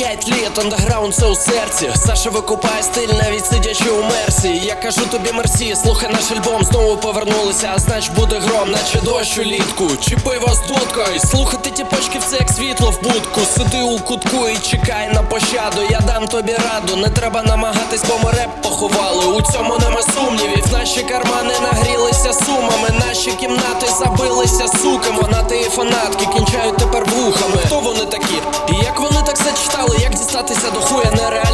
п'ять літ, андеграунд це у серці. Саша викупає стиль, навіть сидячи у мерсі. Я кажу тобі мерсі, слухай наш альбом, знову повернулися, а знач буде гром, наче дощ улітку. Чи пиво з дудкою, слухати ті почки це як світло в будку. Сиди у кутку і чекай на пощаду. Я дам тобі раду, не треба намагатись, бо ми реп поховали. У цьому нема сумнівів. Наші кармани нагрілися сумами, наші кімнати забилися суками. Фанати і фанатки кінчають тепер вухами. Дістатися до хуя нереальних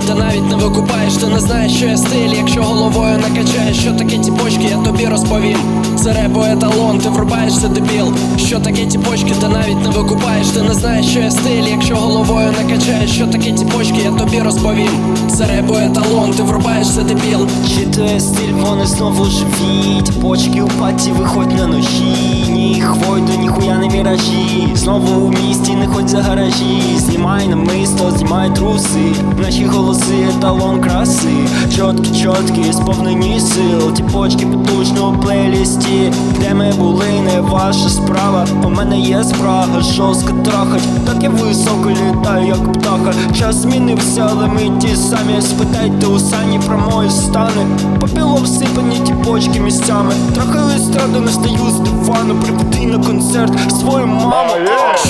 ті ти навіть не викупаєш, ти не знаєш, що я стиль, якщо головою накачаєш, що таке ті почки, я тобі розповім. Це репо еталон, ти врубаєшся дебіл. Що таке ті почки, ти навіть не викупаєш, ти не знаєш, що я стиль, якщо головою накачаєш, що таке ті почки, я тобі розповім. Це репо еталон, ти врубаєшся дебіл. Читує стиль, вони знову живі Ті почки у паті виходь на ножі Ні хвойду, ніхуя не міражі Знову у місті, не ходь за гаражі Знімай намисто, знімай труси Наші голоси, еталон краси. Чоткі, чоткі, сповнені сил Ті почки потужно у плейлісті. Де ми були, не ваша справа У мене є спрага, жорстко трахать Так я високо літаю, як птаха. Час змінився, але ми ті самі. Спитайте у сані про мої стани. Попіло всипані ті почки місцями. Трохи естраду не стаю з дивану. Приведи на концерт свою маму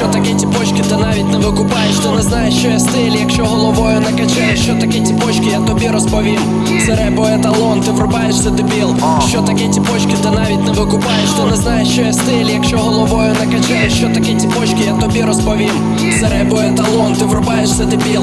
Що таке ті почки, ти навіть не викупаєш, ти не знаєш, що я стиль, якщо головою накачаєш, що таке ті почки, я тобі розповім. Це репо еталон, ти врубаєшся дебіл. Що таке ті почки, ти навіть не викупаєш, ти не знаєш, що я стиль, якщо головою накачаєш, що таке ті почки, я тобі розповім. Це репо еталон, ти врубаєшся дебіл.